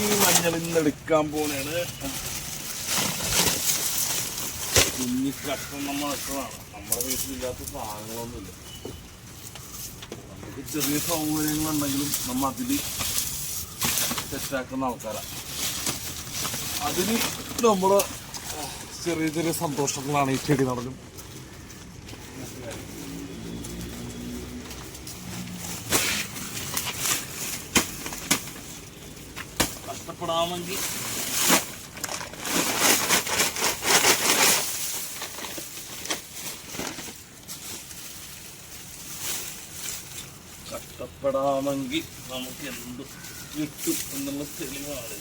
ഈ മഞ്ഞൾ ഇന്ന് എടുക്കാൻ പോണേണ് കുഞ്ഞി കഷ്ടം നമ്മൾ നമ്മുടെ വീട്ടിലില്ലാത്ത സാധനങ്ങളൊന്നുമില്ല. നമുക്ക് ചെറിയ സൗകര്യങ്ങളുണ്ടെങ്കിലും നമ്മൾ അതിൽ സെറ്റാക്കുന്ന ആൾക്കാരാണ്. അതിന് നമ്മൾ ചെറിയ ചെറിയ സന്തോഷങ്ങളാണ് ഈ ചെടി നടലും. കഷ്ടപ്പെടാമെങ്കിൽ കഷ്ടപ്പെടാമെങ്കിൽ നമുക്ക് എന്ത് കിട്ടും എന്നുള്ള തെളിവാണ്.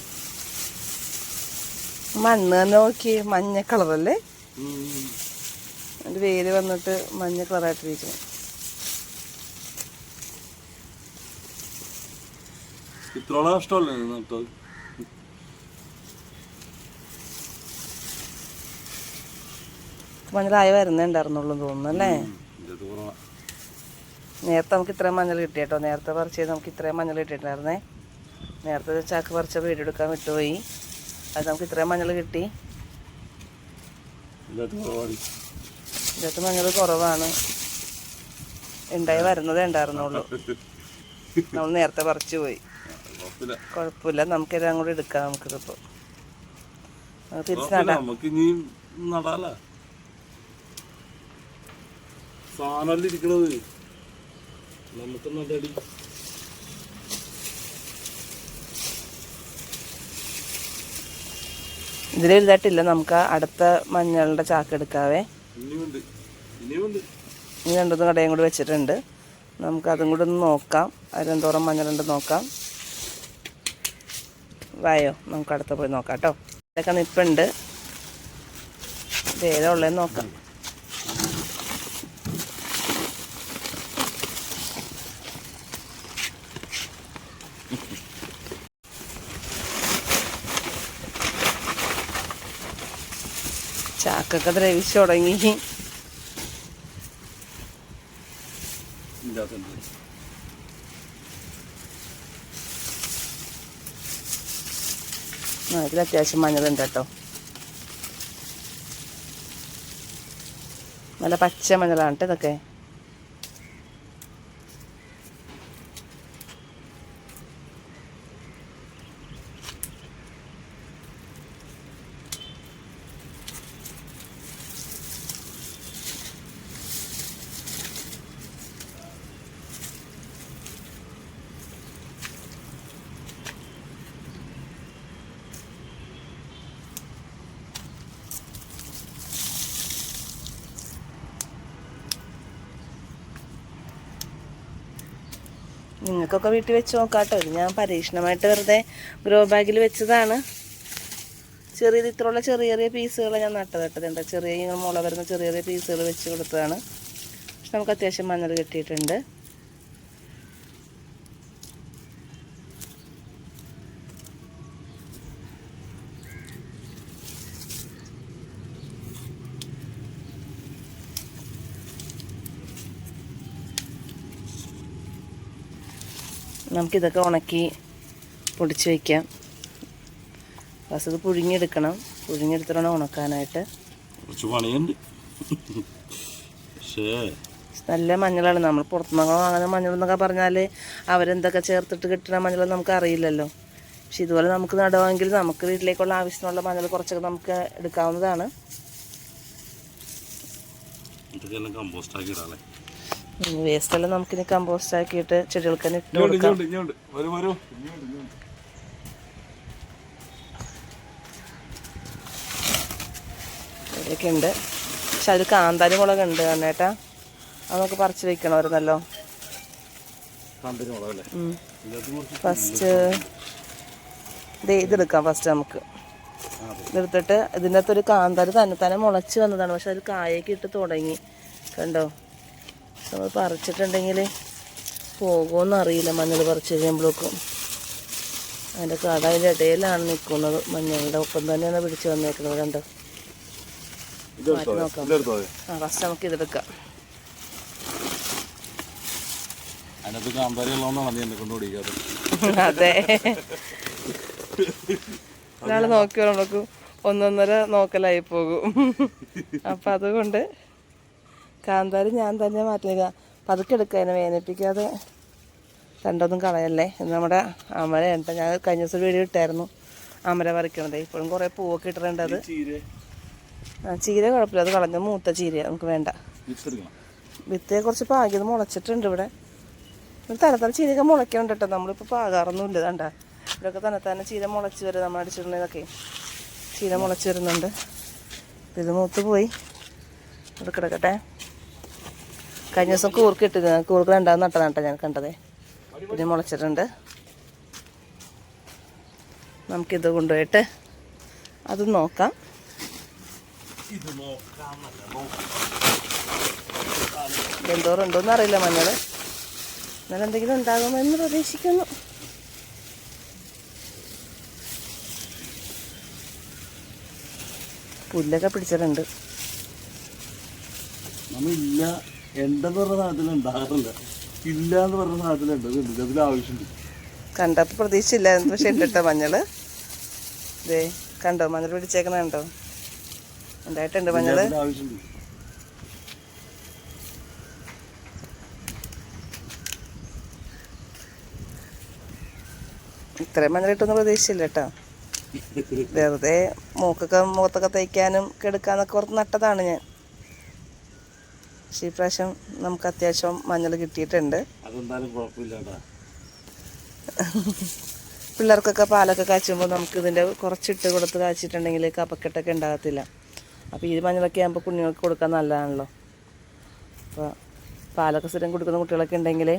മണ്ണ് നോക്കി മഞ്ഞ കളറല്ലേ വേര് വന്നിട്ട് മഞ്ഞ കളറായിട്ടിരിക്കണം ഇത്രോളം കഷ്ടമല്ലേ നട്ടത് മഞ്ഞളായി വരുന്നുണ്ടായിരുന്നുള്ളൂ തോന്നുന്നു അല്ലേ? നേരത്തെ നമുക്ക് ഇത്രയും മഞ്ഞൾ കിട്ടിയട്ടോ? നേരത്തെ പറിച്ച് നമുക്ക് ഇത്രയും മഞ്ഞൾ കിട്ടിയിട്ടുണ്ടായിരുന്നേ. നേരത്തെ ചാക്ക് പറിച്ച വീടെടുക്കാൻ വിട്ടുപോയി. അത് നമുക്ക് ഇത്രയും മഞ്ഞൾ കിട്ടി. ഇതിനകത്ത് ഇതിനകത്ത് മഞ്ഞൾ കുറവാണ്. ഉണ്ടായി വരുന്നതേ ഉണ്ടായിരുന്നുള്ളൂ. നമ്മൾ നേരത്തെ പറിച്ചു പോയി. കുഴപ്പമില്ല. നമുക്ക് നമുക്കെല്ലാം കൂടി എടുക്കാം നമുക്കിതിപ്പോൾ നമുക്ക് തിരിച്ച് നടാം. സാധനമല്ല ഇരിക്കണത്. നമുക്ക് നടടി ഇതിൽ വലുതായിട്ടില്ല നമുക്ക് അടുത്ത മഞ്ഞളുടെ ചാക്ക് എടുക്കാവേ. ഇനി രണ്ടൊന്നും കടയും കൂടി വെച്ചിട്ടുണ്ട്. നമുക്ക് അതും കൂടി ഒന്ന് നോക്കാം. അതിലെന്തോരം മഞ്ഞളുണ്ട് നോക്കാം. വായോ നമുക്ക് അടുത്ത പോയി നോക്കാം കേട്ടോ. ഇതൊക്കെ നിപ്പുണ്ട്. ഇത് ഏതാ ഉള്ളതെന്ന് നോക്കാം. ചാക്കൊക്കെ ദ്രവിച്ചു തുടങ്ങി. ഇതിൽ അത്യാവശ്യം മഞ്ഞളുണ്ട് കേട്ടോ. നല്ല പച്ച മഞ്ഞളാണ് കേട്ടോ ഇതൊക്കെ. നിങ്ങൾക്കൊക്കെ വീട്ടിൽ വെച്ച് നോക്കാട്ടോ. കേട്ടോ ഞാൻ പരീക്ഷണമായിട്ട് വെറുതെ ഗ്രോ ബാഗിൽ വെച്ചതാണ്. ചെറിയ ഇത്രയുള്ള ചെറിയ ചെറിയ പീസുകൾ ഞാൻ നട്ടത് എന്താ ചെറിയ മുള വരുന്ന ചെറിയ ചെറിയ പീസുകൾ വെച്ച് കൊടുത്തതാണ്. നമുക്ക് അത്യാവശ്യം മഞ്ഞൾ കിട്ടിയിട്ടുണ്ട്. നമുക്കിതൊക്കെ ഉണക്കി പൊടിച്ച് വയ്ക്കാം. ഫസ്റ്റ് ഇത് പുഴുങ്ങിയെടുക്കണം. പുഴുങ്ങിയെടുത്തിട്ട് ഉണക്കാനായിട്ട്. കുറച്ച് പണിയുണ്ട്. നല്ല മഞ്ഞളാണ്. നമ്മൾ പുറത്തുനിന്നൊക്കെ വാങ്ങുന്ന മഞ്ഞൾ എന്നൊക്കെ പറഞ്ഞാൽ അവരെന്തൊക്കെ ചേർത്തിട്ട് കിട്ടുന്ന മഞ്ഞൾ നമുക്ക് അറിയില്ലല്ലോ. പക്ഷെ ഇതുപോലെ നമുക്ക് നടുവാണെങ്കിൽ നമുക്ക് വീട്ടിലേക്കുള്ള ആവശ്യത്തിനുള്ള മഞ്ഞൾ കുറച്ചൊക്കെ നമുക്ക് എടുക്കാവുന്നതാണ്. ഇതൊക്കെ കമ്പോസ്റ്റ് ആക്കി ഇടാല്ലേ വേസ്റ്റ് എല്ലാം നമുക്കിനി കമ്പോസ്റ്റ് ആക്കിയിട്ട് ചെടികൾക്ക് തന്നെ ഇട്ട് കൊടുക്കാം. ഇവിടെയൊക്കെ ഉണ്ട് പക്ഷെ അതിൽ കാന്താരി മുളക് ഉണ്ട് കണ്ണേട്ടാ. അത് നമുക്ക് പറിച്ച് വെക്കണമായിരുന്നല്ലോ ഫസ്റ്റ് ഇതെടുക്കാം ഫസ്റ്റ് നമുക്ക്. ഇതെടുത്തിട്ട് ഇതിന്റെ അകത്തൊരു കാന്താരി തന്നെ തന്നെ മുളച്ച് വന്നതാണ്. പക്ഷെ അതിൽ കായൊക്കെ ഇട്ട് തുടങ്ങി. കണ്ടോ? നമ്മൾ പറിച്ചിട്ടുണ്ടെങ്കിൽ പോകുമെന്ന് അറിയില്ല. മഞ്ഞൾ പറിച്ച് കഴിയുമ്പോഴേക്കും അതിന്റെ കട അതിന്റെ ഇടയിലാണ് നിൽക്കുന്നത്. മഞ്ഞളുടെ ഒപ്പം തന്നെയാണ് പിടിച്ച് വന്നേക്കുന്നത്. കണ്ടോ? ഇതെടുത്തോ? മാറ്റി നോക്കാം. ആ ഫസ്റ്റ് നമുക്ക് ഇതെടുക്കാം അതെ. ഒരാൾ ഒന്നൊന്നര നോക്കലായി പോകും. അപ്പം അതുകൊണ്ട് കാന്താരി ഞാൻ തന്നെ മാറ്റില്ല പതുക്കെ എടുക്കുക അതിനെ വേദനിപ്പിക്കാതെ. രണ്ടൊന്നും കളയല്ലേ? ഇത് നമ്മുടെ അമര ഉണ്ട്. ഞാൻ കഴിഞ്ഞ ദിവസം വീഡിയോ ഇട്ടായിരുന്നു. അമര പറിക്കണത്. ഇപ്പോഴും കുറേ പൂവൊക്കെ ഇട്ടിട്ടുണ്ട് അത്. ചീര. ആ, ചീര കുഴപ്പമില്ല. അത് കളഞ്ഞ മൂത്ത ചീര. നമുക്ക് വേണ്ട. വിത്തേ വിത്തയെ കുറച്ച് പാകിയത് മുളച്ചിട്ടുണ്ട് ഇവിടെ. ഒരു തലത്തല ചീരയൊക്കെ മുളയ്ക്കുന്നുണ്ട് കേട്ടോ. നമ്മളിപ്പോൾ പാകാറൊന്നുമില്ല. കണ്ട. ഇവിടെയൊക്കെ തന്നെ തന്നെ ചീര മുളച്ച് വരും നമ്മൾ അടിച്ചിട്ടുണ്ടെങ്കിൽ ചീര മുളച്ച് വരുന്നുണ്ട്. ഇത് മൂത്ത് പോയി. ഇവിടെ കിടക്കട്ടെ. കഴിഞ്ഞ ദിവസം കൂർക്ക് ഇട്ട് കൂർക്ക് രണ്ടാമത് നട്ടതാ നട്ട ഞാൻ കണ്ടത്. ഇത് മുളച്ചിട്ടുണ്ട്. നമുക്കിത് കൊണ്ടുപോയിട്ട് അത് നോക്കാം. എന്തോരം ഉണ്ടോന്ന് അറിയില്ല മഞ്ഞൾ എന്നാലും എന്തെങ്കിലും ഉണ്ടാകുമെന്ന് പ്രതീക്ഷിക്കുന്നു. പുല്ലൊക്കെ പിടിച്ചിട്ടുണ്ട്. നമ്മളില്ല. ഉണ്ടെന്ന് പറഞ്ഞ സാധനത്തിൽ ഉണ്ടാകാറില്ല. ഇല്ല എന്ന് പറഞ്ഞ സാധനത്തിലുണ്ട് അതുണ്ട് അതിൽ ആവശ്യമുണ്ട്. കണ്ടപ്പോൾ പ്രതീക്ഷയില്ലായിരുന്നു. പക്ഷെ ഉണ്ട് മഞ്ഞൾ? മഞ്ഞൾ ദേ കണ്ടോ? മഞ്ഞൾ പിടിച്ചേക്കണ കണ്ടോ? ഉണ്ടായിട്ടുണ്ട് മഞ്ഞൾ ആവശ്യമുണ്ട്. ഇത്രയും മഞ്ഞൾ കിട്ടുമെന്ന് പ്രതീക്ഷയില്ല കേട്ടോ. വെറുതെ മൂക്കൊക്കെ മുഖത്തൊക്കെ തയ്ക്കാനും കെടുക്കാനൊക്കെ ഓർത്ത് നട്ടതാണ് ഞാൻ. പക്ഷേ ഈ പ്രാവശ്യം നമുക്ക് അത്യാവശ്യം മഞ്ഞൾ കിട്ടിയിട്ടുണ്ട്. പിള്ളേർക്കൊക്കെ പാലൊക്കെ കാച്ചുമ്പോൾ നമുക്ക് ഇതിന്റെ കുറച്ചിട്ട് കൊടുത്ത് കാച്ചിട്ടുണ്ടെങ്കിൽ കപ്പക്കെട്ടൊക്കെ ഉണ്ടാകത്തില്ല. അപ്പോൾ ഈ മഞ്ഞളൊക്കെ ആകുമ്പോൾ കുഞ്ഞുങ്ങൾക്ക് കൊടുക്കാൻ നല്ലതാണല്ലോ. അപ്പോൾ പാലൊക്കെ സ്ഥിരം കൊടുക്കുന്ന കുട്ടികളൊക്കെ ഉണ്ടെങ്കിൽ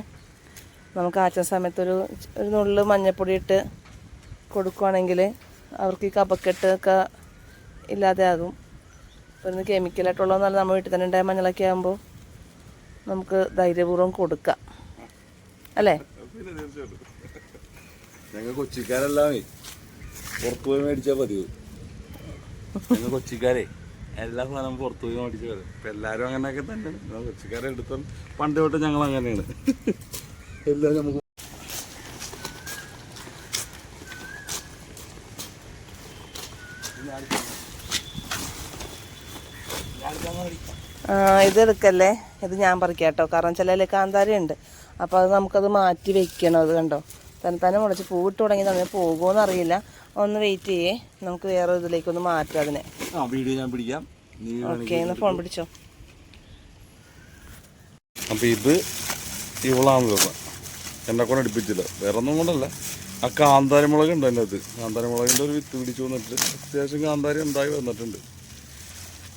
നമുക്ക് ആച്ച സമയത്തൊരു ഒരു നുള്ളിൽ മഞ്ഞപ്പൊടി ഇട്ട് കൊടുക്കുവാണെങ്കിൽ അവർക്ക് ഈ കപക്കെട്ടൊക്കെ ഇല്ലാതെ ഇല്ലാതെയാകും. അപ്പോൾ ഇന്ന് കെമിക്കലായിട്ടുള്ളതെന്നല്ല നമ്മൾ വീട്ടിൽ തന്നെ ഉണ്ടായ മഞ്ഞളൊക്കെ ആകുമ്പോൾ നമുക്ക് ധൈര്യപൂർവം കൊടുക്കാം. അല്ലേ? ഞങ്ങൾ കൊച്ചിക്കാരെല്ലാമേ പുറത്തു പോയി മേടിച്ചാ പതിവ്. ഞങ്ങൾ കൊച്ചിക്കാരെ എല്ലാ സാധനവും പുറത്തു പോയി മേടിച്ചു വരും ഇപ്പം എല്ലാവരും അങ്ങനെയൊക്കെ തന്നെയാണ് കൊച്ചിക്കാരെ എടുത്ത പണ്ട് തൊട്ട് ഞങ്ങൾ അങ്ങനെയാണ്. എല്ലാം നമുക്ക് ആ, ഇത് എടുക്കല്ലേ? ഇത് ഞാൻ പറിക്കാം കേട്ടോ. കാരണം ചില കാന്താരി ഉണ്ട് അപ്പോൾ അത് നമുക്കത് മാറ്റി വെക്കണം അത് കണ്ടോ? തന്നെ തന്നെ മുളച്ച് പൂവിട്ട് തുടങ്ങി തന്നെ പോകുമോയെന്ന് അറിയില്ല. ഒന്ന് വെയിറ്റ് ചെയ്യേ. നമുക്ക് വേറെ ഇതിലേക്കൊന്ന് മാറ്റാം അതിനെ. ആ വീഡിയോ ഞാൻ പിടിക്കാം. നീ ഓക്കെ ഒന്ന് ഫോൺ പിടിച്ചോ. അപ്പം ഇത് ഇവളാണ് എന്നെ കൊണ്ട് അടുപ്പിച്ചില്ല. വേറെ ഒന്നും കൊണ്ടല്ല. ആ കാന്താരി മുളക് ഉണ്ട് അതിന്റെ കാന്താരി മുളകിന്റെ ഒരു വിത്ത് പിടിച്ചു വന്നിട്ട് അത്യാവശ്യം കാന്താരി ഉണ്ടായി വന്നിട്ടുണ്ട്.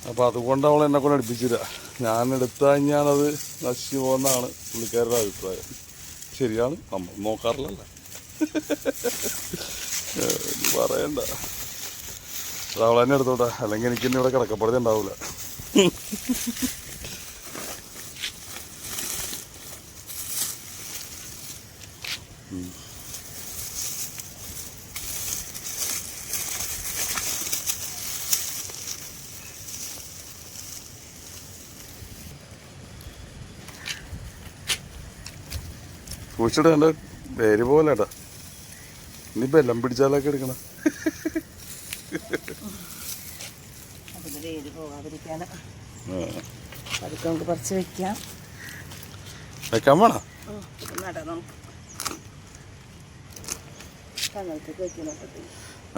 അപ്പോൾ അതുകൊണ്ട് അവൾ എന്നെ കൊണ്ട് അടുപ്പിച്ചില്ല. ഞാൻ എടുത്തു കഴിഞ്ഞാൽ അത് നശിച്ചു പോകുന്നതാണ് പുള്ളിക്കാരുടെ അഭിപ്രായം. ശരിയാണ് നമ്മൾ നോക്കാറില്ലല്ല? പറയണ്ട. അവൾ തന്നെ എടുത്തോട്ടെ? അല്ലെങ്കിൽ എനിക്ക് ഇനി ഉണ്ടാവില്ല കുഴിച്ചിട്ട് നല്ല പേര് പോലെട്ടാ ഇനിയിപ്പോ എല്ലാം പിടിച്ചാലൊക്കെ എടുക്കണം. അതൊക്കെ നമുക്ക് പറിച്ച് വെക്കാം. വെക്കാൻ വേണം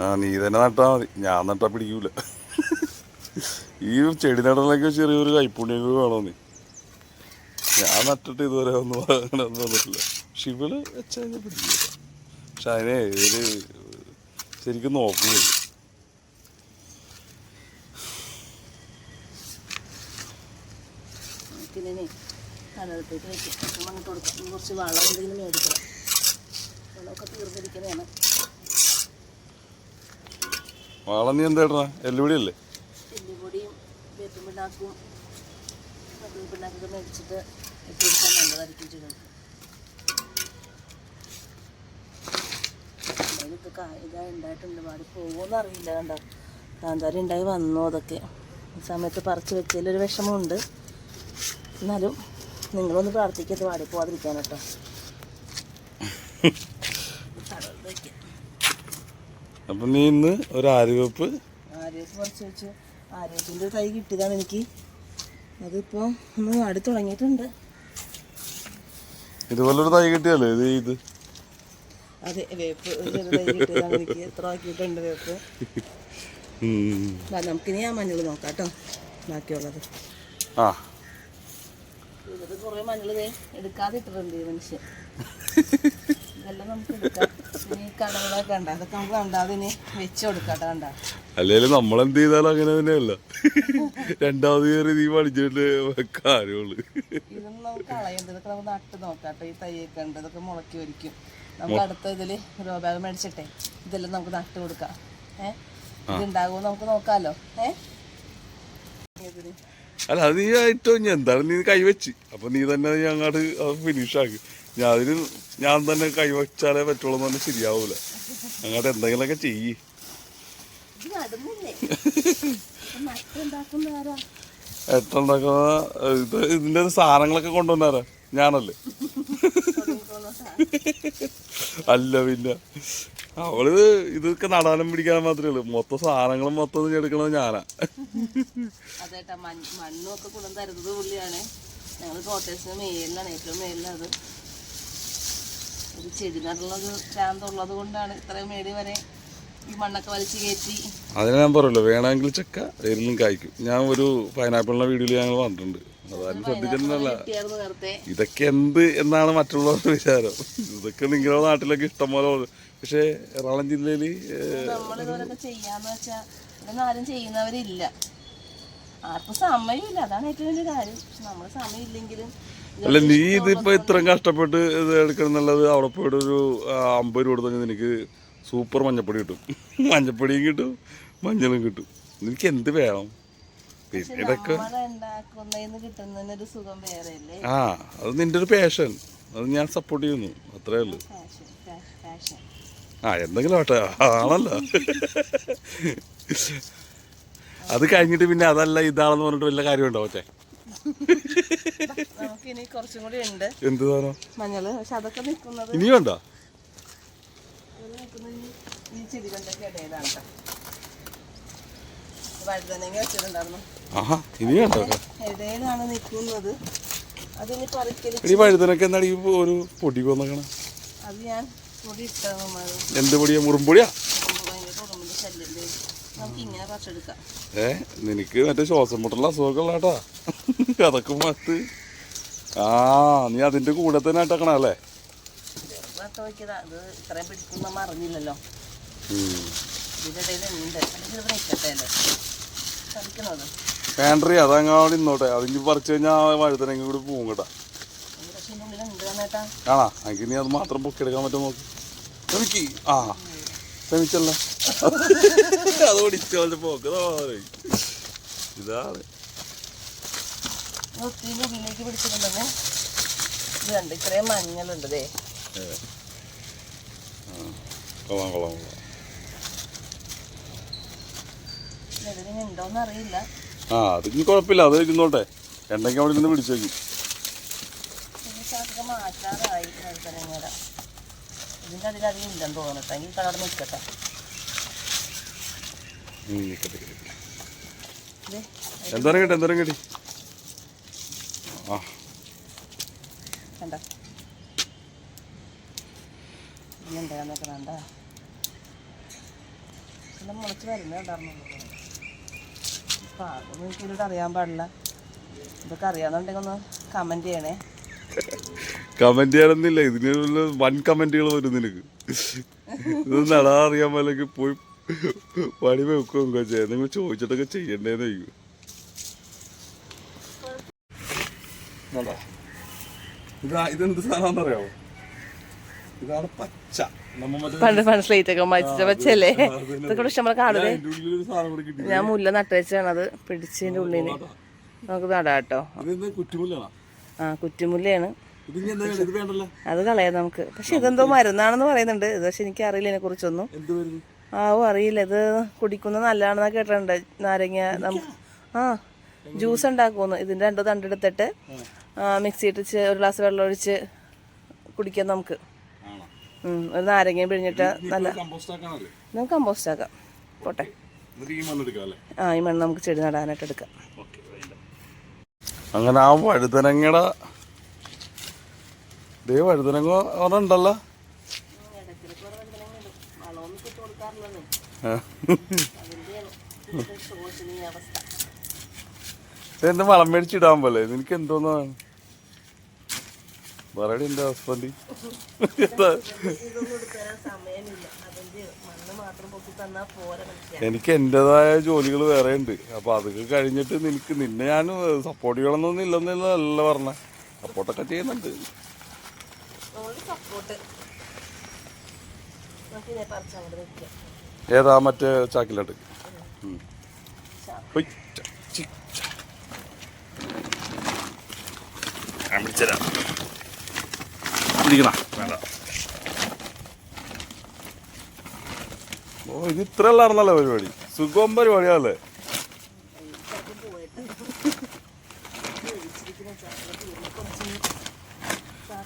ആ നീ തന്നെ നട്ടാ മതി. ഞാൻ നട്ടാ പിടിക്കൂല. ഈ ചെടി നടനൊക്കെ ചെറിയൊരു കൈപ്പുണ്യൊക്കെ വേണോ നീ. ഞാൻ നട്ടിട്ട് ഇതുവരെ ഒന്നും വന്നിട്ടില്ല. പക്ഷെ ഇവൾ വെച്ചാൽ പിടിക്കില്ല പക്ഷെ അതിനെ ഇവർ ശരിക്കും നോക്കുകയില്ല പിന്നെ കടലത്തേക്ക് വെക്കാം. അങ്ങോട്ട് കൊടുക്കാം. കുറച്ച് വളം എന്തെങ്കിലും മേടിക്കണം. വളമൊക്കെ തീർന്നിരിക്കുന്നതാണ് വാളം നീ എന്താ ഇടണ? എല്ലുപൊടി അല്ലേ എല്ലുപൊടിയും വേപ്പും പിണ്ണാക്കും വേപ്പും പിണ്ണാക്കൊക്കെ മേടിച്ചിട്ട് ഇട്ട് കൊടുക്കാൻ നല്ലതായിരിക്കും ചെടികൾക്ക് കാ ഇതാ ഉണ്ടായിട്ടുണ്ട് വാടി പോകുമെന്ന് അറിയില്ല കണ്ടോ. കാന്താരി ഉണ്ടായി വന്നു അതൊക്കെ. ഈ സമയത്ത് പറിച്ച് വെച്ചതിലൊരു വിഷമമുണ്ട്. എന്നാലും നിങ്ങളൊന്ന് പ്രാർത്ഥിക്കരുത്. വാടി പോവാതിരിക്കാൻ കേട്ടോ. അപ്പൊ നീ ഇന്ന് ഒരു ആര്യവെപ്പ്? ആര്യവെപ്പ് കുറച്ച് വെച്ചു. ആര്യത്തിന്റെ തൈ കിട്ടിയതാണ് എനിക്ക്. അതിപ്പോൾ ഒന്ന് വാടി തുടങ്ങിയിട്ടുണ്ട്. ഇതുപോലൊരു തൈ കിട്ടിയല്ലേ? ഇത് ഇത് അതെ വേപ്പ്. എനിക്ക് എത്ര ആക്കിയിട്ടുണ്ട് വേപ്പ്. നമുക്കിനി ആ മഞ്ഞൾ നോക്കാം കേട്ടോ. ബാക്കിയുള്ളത്. ആ. ഇതിൽ കുറേ മഞ്ഞൾ എടുക്കാതെ ഇട്ടിട്ടുണ്ട് ഈ മനുഷ്യൻ. ഇതെല്ലാം നമുക്ക് എടുക്കാം. പിന്നെ ഈ കടകളൊക്കെ ഉണ്ട് അതൊക്കെ നമുക്ക് കണ്ടാതെ ഇനി വെച്ച് കൊടുക്കാട്ടോ കണ്ട. അല്ലെങ്കിൽ നമ്മളെന്ത് ചെയ്താലും അങ്ങനെ തന്നെയല്ല. രണ്ടാമത് കയറി നീ പഠിച്ചിട്ട് കാര്യമുള്ളു ഇതൊന്നും നമുക്ക് കളയണ്ട. ഇതൊക്കെ നമുക്ക് നട്ട് നോക്കാട്ടോ ഈ തൈയൊക്കെ ഉണ്ട്. ഇതൊക്കെ മുളക്കി വരിക്കും നമുക്ക് അടുത്ത ഇതിൽ രോഗം മേടിച്ചിട്ടെ. ഇതെല്ലാം നമുക്ക് നട്ട് കൊടുക്കാം. ഏഹ് ഇതുണ്ടാകുമോ നമുക്ക് നോക്കാമല്ലോ ഏഹ് അല്ല അത് നീ ആയിട്ടോ ഞാൻ എന്താണ് നീ കൈവച്ച് അപ്പൊ നീ തന്നെ അങ്ങോട്ട് ഫിനിഷ് ആക്കി. ഞാൻ അതിന് ഞാൻ തന്നെ കൈവച്ചാലേ പറ്റുള്ളൂ എന്ന് പറഞ്ഞാൽ ശരിയാവൂല. അങ്ങോട്ട് എന്തെങ്കിലുമൊക്കെ ചെയ്യ്. എട്ടുണ്ടാക്കുന്ന ഇത് ഇതിന്റെ സാധനങ്ങളൊക്കെ കൊണ്ടുവന്നാരാ? ഞാനല്ലേ. അല്ല പിന്നെ. അവൾ ഇതൊക്കെ നടാനും പിടിക്കാനും മാത്രമേ ഉള്ളൂ. മൊത്തം സാധനങ്ങളും മൊത്തം എടുക്കണത് ഞാനാ. അതേട്ടാ മണ്ണൊക്കെ മണ്ണും കുളം തരുന്നത് പുള്ളിയാണ്. ഞങ്ങൾ കോട്ടേഴ്സിന് മേലിലാണ് ഏറ്റവും മേലിലത് ഒരു ചെടി നടുള്ളത് ഭ്രാന്തുള്ളത് കൊണ്ടാണ് ഇത്രയും മേടി വരെ ഈ മണ്ണൊക്കെ വലിച്ചു കയറ്റി. അതിനെ ഞാൻ പറയല്ലോ വേണമെങ്കിൽ ചെക്ക എന്നും കായ്ക്കും. ഞാൻ ഒരു പൈനാപ്പിളിന്റെ വീഡിയോയിൽ ഞങ്ങൾ പറഞ്ഞിട്ടുണ്ട് അതാരും നേരത്തെ. ഇതൊക്കെ എന്ത് എന്നാണ് മറ്റുള്ളവരുടെ വിചാരം. ഇതൊക്കെ നിങ്ങളുടെ നാട്ടിലൊക്കെ ഇഷ്ടം പോലെ ഉണ്ട്. പക്ഷേ എറണാകുളം ജില്ലയിൽ ഇതൊന്നും ആരും ചെയ്യുന്നവരില്ല. ആർക്കും സമയമില്ല. അതാണ് ഏറ്റവും വലിയ കാര്യം. പക്ഷെ നമ്മൾ സമയമില്ലെങ്കിലും അല്ല നീ ഇതിപ്പോ ഇത്രയും കഷ്ടപ്പെട്ട് ഇത് എടുക്കണം എന്നുള്ളത് അവിടെ പോയിട്ട് ഒരു അമ്പത് രൂപ കൊടുത്തു നിനക്ക് സൂപ്പർ മഞ്ഞപ്പൊടി കിട്ടും. മഞ്ഞപ്പൊടിയും കിട്ടും മഞ്ഞളും കിട്ടും. നിനക്ക് എന്ത് വേണം? ഇതൊക്കെ ആ അത് നിന്റെ ഒരു പാഷൻ അത് ഞാൻ സപ്പോർട്ട് ചെയ്യുന്നു. അത്രേ ഉള്ളൂ. ആ എന്തെങ്കിലും ആട്ടെ ആണല്ലോ. അത് കഴിഞ്ഞിട്ട് പിന്നെ അതല്ല ഇതാണെന്ന് പറഞ്ഞിട്ട് വല്ല കാര്യം ഉണ്ടോ ഉണ്ട്. എന്ത് സാധനം? ഇനിയും ഉണ്ടോ? വഴുതനങ്ങ വെച്ചിട്ടുണ്ടായിരുന്നു. ഇടയിലാണ് നിൽക്കുന്നത്? അതിനി എന്താണ് ഈ ഒരു പൊടി പോന്നേക്കണ അത് ഞാൻ പൊടി എന്ത് പൊടിയാ? മുറുംപൊടിയാ ഏ നിനക്ക് മറ്റേ ശ്വാസം മുട്ടുള്ള അസുഖമൊക്കെ ഉള്ളാട്ടാ അതൊക്കെ മത്ത്. ആ നീ അതിന്റെ കൂടെ തന്നെ ഇട്ടേക്കണ അല്ലേ? അറിഞ്ഞില്ലല്ലോ. ഉണ്ട് അല്ലെങ്കിൽ ഇത് നിൽക്കട്ടെ അല്ലേ? കളിക്കണത് വേണ്ടറി അതങ്ങാടി ഇന്നോട്ടെ. അതിന് പറിച്ചു കഴിഞ്ഞാൽ വഴുതനങ്ങ കൂടി പോകും കേട്ടാ. കാണാ ആണാ? എനിക്ക് നീ അത് മാത്രം പൊക്കിയെടുക്കാൻ പറ്റും നോക്ക്. ശ്രമിക്ക്. ആ ശ്രമിച്ചല്ല. അത് ഓടിച്ചു പോക്ക്. ഇതാണ്. ഒത്തിരി ഉള്ളിലേക്ക് പിടിച്ചിട്ടുണ്ടെന്ന്. ഇത് കണ്ട് ഇത്രയും മഞ്ഞളുണ്ട് ദേ. കൊള്ളാം കൊള്ളാം കൊള്ളാം. ഇതിന് ആ അത് ഇനി കുഴപ്പമില്ല. അത് ഇരുന്നോട്ടെ. എണ്ണയ്ക്ക് അവിടെ നിന്ന് പിടിച്ചു വഴുതനങ്ങയുടെ ഇതിന്റെ അതിലധികം ഇല്ലെന്ന് തോന്നട്ടെ ഈ കളർ നിൽക്കട്ടെ. എന്തോരം കിട്ടി എന്തോരം കിട്ടി ആ. കണ്ട? ഇന്നുണ്ടാകാന്നൊക്കെ എന്താ എല്ലാം മുളച്ച് വരുന്നേ ഉണ്ടായിരുന്നുള്ളൂ അപ്പം അതൊന്നും എനിക്ക് ഇതിലോട്ട് അറിയാൻ പാടില്ല. ഇതൊക്കെ അറിയാന്നുണ്ടെങ്കിൽ ഒന്ന് കമന്റ് ചെയ്യണേ. കമന്റ് ചെയ്യണമെന്നില്ല. ഇതിനുള്ള വൻ കമന്റുകൾ വരും നിനക്ക്. ഇത് നടാ അറിയാൻ പോലെങ്കിൽ പോയി പണി വെക്കും ചെയ്യാം നിങ്ങൾ ചോദിച്ചിട്ടൊക്കെ ചെയ്യണ്ടേന്ന് ചോദിക്കും. ഇതാ ഇതെന്ത് സാധനം അറിയാമോ ഇതാണ് പച്ച. പണ്ട് പണ്ട് സ്ലേറ്റ് ഒക്കെ മരിച്ച പച്ചല്ലേ അതിന് ഇതൊക്കെ ഇഷ്ടംപോലെ നമ്മളെ അതിന്റെ ഉള്ളിലൊരു സാധനം കൂടി കിട്ടി. ഞാൻ മുല്ല നട്ടുവെച്ചാണത് പിടിച്ചതിന്റെ ഉള്ളിന് നമുക്ക് നടാം കേട്ടോ. ആ കുറ്റിമുല്ലയാണ്. അത് കളയാം നമുക്ക്. പക്ഷെ ഇതെന്തോ മരുന്നാണെന്ന് പറയുന്നുണ്ട്. ഇത് പക്ഷെ എനിക്ക് അറിയില്ല ഇതിനെ കുറിച്ചൊന്നും. ആ വരുന്നു അറിയില്ല. ഇത് കുടിക്കുന്ന നല്ലതാണെന്ന് കേട്ടിട്ടുണ്ട്. നാരങ്ങ നമുക്ക് ആ ജ്യൂസ് ഉണ്ടാക്കുമെന്ന്. ഇതിന്റെ രണ്ടോ തണ്ടെടുത്തിട്ട് മിക്സി ഇട്ടിച്ച് ഒരു ഗ്ലാസ് വെള്ളം ഒഴിച്ച് കുടിക്കാം നമുക്ക്. ഒരു നാരങ്ങയും പിഴിഞ്ഞിട്ട് നല്ല കമ്പോസ്റ്റ് ആക്കാനല്ലേ? നമുക്ക് കമ്പോസ്റ്റ് ആക്കാം. പോട്ടെ. ആ ഈ മണ്ണ് നമുക്ക് ചെടി നടാനായിട്ട് എടുക്കാം. അങ്ങനെ ആ വഴുതനങ്ങയുടെ ദേ വഴുതനങ്ങ ഉണ്ടല്ലോ. ആ. ഇതെന്ത് വളം മേടിച്ചിടാൻ പോലെ. നിനക്ക് എന്തോന്ന് പറയടി എന്റെ ഹസ്ബൻഡ് ഇതൊന്നും എടുത്തരാൻ സമയമില്ല അതിന്റെ മണ്ണ് മാത്രം പൊക്കി തന്നാ എന്റെ ഹസ്ബൻഡ് എനിക്ക് എന്റേതായ ജോലികൾ വേറെ ഉണ്ട് അപ്പൊ അതൊക്കെ കഴിഞ്ഞിട്ട് നിനക്ക് നിന്നെ ഞാൻ സപ്പോർട്ട് ചെയ്യണമെന്നൊന്നും ഇല്ലെന്നല്ല പറഞ്ഞ. സപ്പോർട്ടൊക്കെ ചെയ്യുന്നുണ്ട്. ഏതാ മറ്റേ ചാക്കിലോട്ട്? ഞാൻ പിടിച്ചുതരാം പിടിക്കണ. വേണ്ട. ഓ ഇത് ഇത്ര നടന്നല്ലേ പരിപാടി? സുഖം പരിപാടിയാണല്ലേ?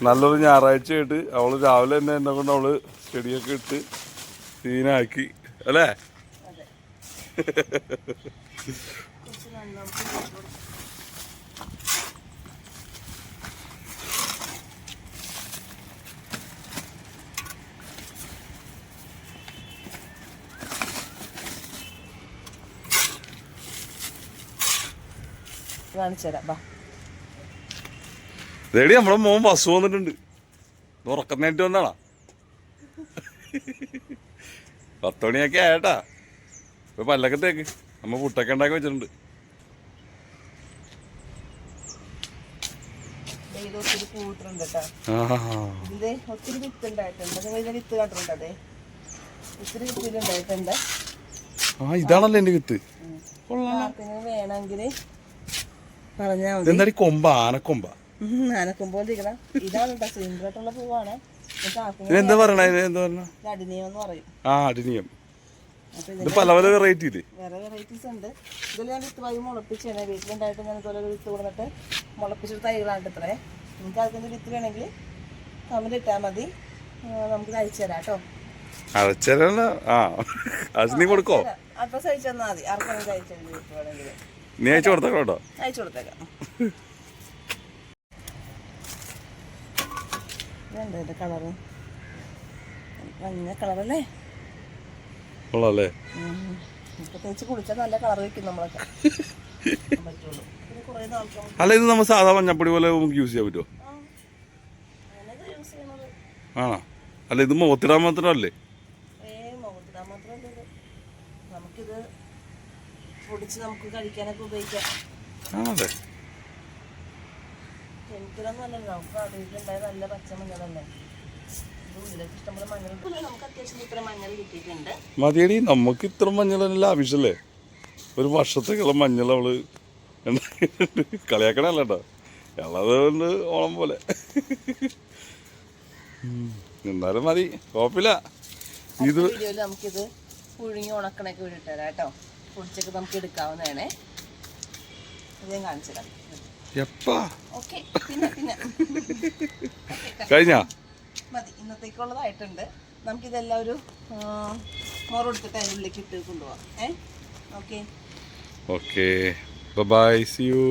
നല്ലൊരു ഞായറാഴ്ച ആയിട്ട് അവൾ രാവിലെ തന്നെ എന്നെ കൊണ്ട് അവൾ ചെടിയൊക്കെ ഇട്ട് സീനാക്കി അല്ലേ അതെ കുറച്ച് മണ്ണ് നമുക്ക് ഇങ്ങോട്ട് കൊടുക്കാം. കാണിച്ചു തരാം. ബാ. റെഡി നമ്മുടെ മോൻ ബസ് വന്നിട്ടുണ്ട്. ഉറക്കുന്നേറ്റ് വന്നാളാ. പത്തുമണിയൊക്കെ ആയേട്ടാ. ഇപ്പൊ പല്ലൊക്കെ തേക്ക്. നമ്മ പുട്ടൊക്കെ ഉണ്ടാക്കി വെച്ചിട്ടുണ്ട്. ഇത് ഒത്തിരി പൂവിട്ടുണ്ട് കേട്ടോ. ആ ഒത്തിരി വിത്ത് ഉണ്ടായിട്ടുണ്ട്. നിങ്ങൾ ഇതിന്റെ വിത്ത് കണ്ടിട്ടുണ്ട് ഒത്തിരി വിത്തിലുണ്ടായിട്ടുണ്ട് ആ ഇതാണല്ലോ എന്റെ വിത്ത്. വേണമെങ്കിൽ ഇതെന്താടി കൊമ്പ? ആനക്കൊമ്പ. ഇതാണ് കേട്ടോ പൂവാണ്. പറയണ? ഇത് എന്താ പറഞ്ഞ എന്ന് പറയും. ആ അടിനിയം. ഇത് പല പല വെറൈറ്റി ഇല്ലേ? വേറെ വെറൈറ്റീസ് ഉണ്ട്. ഇതിൽ ഞാൻ വിത്ത് മുളപ്പിച്ചാണ് വീട്ടിലുണ്ടായിട്ട് ഞാൻ ഇതുപോലെ ഒരു വിത്ത് കൊടുത്തിട്ട് മുളപ്പിച്ചൊരു തൈകളാണ് ഇത്രേ നിങ്ങൾക്ക് ആർക്കെങ്കിലും വിത്ത് വേണമെങ്കിൽ കമന്റ് ഇട്ടാൽ മതി. ആ, നമുക്ക് അയച്ചു തരാം കേട്ടോ. ആ നീ കൊടുക്കോ? അഡ്രസ് അയച്ചു തന്നാൽ മതി. അയച്ചു തരുന്ന വേണമെങ്കിൽ. നീ അയച്ചു കൊടുത്തേക്കോ കേട്ടോ. അയച്ചു കൊടുത്തേക്കാം. ഇതെന്താ ഇതിന്റെ കളറ്? മഞ്ഞ കളറല്ലേ? കൊള്ളാല്ലേ? ഇപ്പൊ തേച്ച് കുളിച്ചാൽ നല്ല കളർ വെക്കും നമ്മളൊക്കെ. പറ്റുള്ളൂ. പിന്നെ കുറേ നാൾക്ക് അല്ല ഇത് നമ്മൾ സാധാ മഞ്ഞപ്പൊടി പോലെ നമുക്ക് യൂസ് ചെയ്യാൻ പറ്റുമോ അങ്ങനെയൊക്കെ യൂസ് ചെയ്യണത്. ആണോ? അല്ല ഇത് മുഖത്തിടാൻ മാത്രമല്ലേ ഏ മുഖത്തിടാൻ മാത്രമല്ല ഇത് നമുക്കിത് പൊടിച്ച് നമുക്ക് കഴിക്കാനൊക്കെ ഉപയോഗിക്കാം. ആണല്ലേ? കെമിക്കലൊന്നും അല്ലല്ലോ. നമുക്ക് വീട്ടിലുണ്ടായ നല്ല മതിയടി നമുക്ക് ഇത്ര മഞ്ഞളല്ല ആവശ്യമല്ലേ ഒരു വർഷത്തേക്കുള്ള മഞ്ഞൾ അവൾ. കളിയാക്കണല്ല കേട്ടോ ഉള്ളത് കൊണ്ട് ഓണം പോലെ. എന്നാലും മതി. കുഴപ്പമില്ല. ഇത് നമുക്കിത് പുഴുങ്ങി ഉണക്കണൊക്കെ വിട്ടിട്ടാ കേട്ടോ. പൊടിച്ചൊക്കെ നമുക്ക് എടുക്കാവുന്നതാണ്. ഇത് ഞാൻ കാണിച്ചു തരാം. എപ്പാ? ഓക്കെ പിന്നെ പിന്നെ കഴിഞ്ഞാ? മതി ഇന്നത്തേക്കുള്ളതായിട്ടുണ്ട്. നമുക്കിതെല്ലാം ഒരു മോറെടുത്തിട്ട് അതിനുള്ളിലേക്ക് ഇട്ട് കൊണ്ടുപോകാം ഏ? Okay. Okay. Bye see you